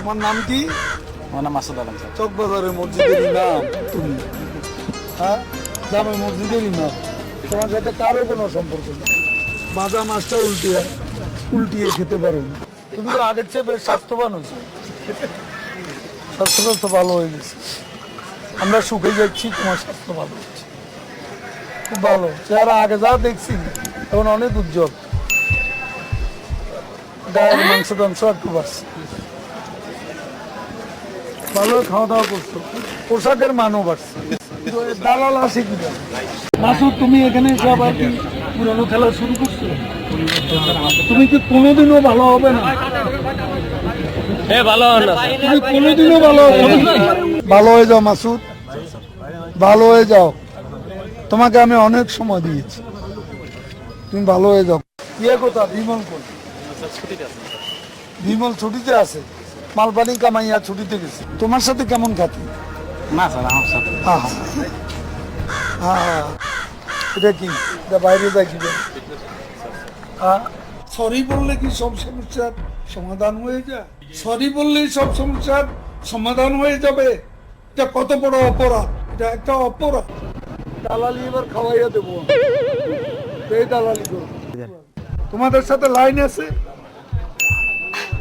তোমার নাম কি? আমার নাম মাসুদ আলম স্যার। চকবাজারের মসজিদের ইমাম। তুমি হ্যাঁ? জামে মসজিদের ইমাম। তোমার সাথে কারও কোনো সম্পর্ক নেই। মাজা মাছটা উল্টিয়ে উল্টিয়ে খেতে পারো। তুমি তো আগের চেয়ে বেশ স্বাস্থ্যবান হয়েছো। স্বাস্থ্য স্বাস্থ্য ভালো হয়ে গেছে। আমরা সুখে যাচ্ছি তোমার স্বাস্থ্য ভালো হচ্ছে। খুব ভালো। চেহারা আগে যা দেখছি এখন অনেক উজ্জ্বল। গায়ের মাংস টাংস একটু বাড়ছে। ভালো খাওয়া দাওয়া করছ। পোশাকের মানও বাড়ছে। দালাল আছে কি মাসুদ তুমি এখানে এসে আবার কি পুরনো খেলা শুরু করছ? তুমি কি কোনোদিনও ভালো হবে না? তুমি কোনোদিনও ভালো হবে ভালো হয়ে যাও মাসুদ ভালো হয়ে যাও। তোমাকে আমি অনেক সময় দিয়েছি। তুমি ভালো হয়ে যাও। ইয়ে কোথা বিমল বিমল ছুটিতে আছে। মালপানি কামাইয়া ছুটিতে গেছে। তোমার সাথে কেমন খাতি? না স্যার আমার সাথে। হ্যাঁ হ্যাঁ এটা কি? এটা বাইরে কি সরি বললে কি সব সমস্যার সমাধান হয়ে যায়? সরি বললেই সব সমস্যার সমাধান হয়ে যাবে। এটা কত বড় অপরাধ? এটা একটা অপরাধ। দালালি এবার খাওয়াইয়া দেবো। এই দালালি তোমাদের সাথে লাইন আছে?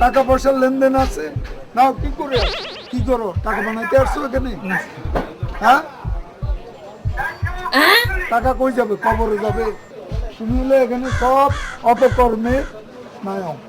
টাকা পয়সার লেনদেন আছে? নাও কি করে? কি করো? টাকা বানাইতে আসছো এখানে? হ্যাঁ? টাকা কই যাবে? কবরে যাবে? তুমি হলে এখানে সব অপকর্মে নায়ক।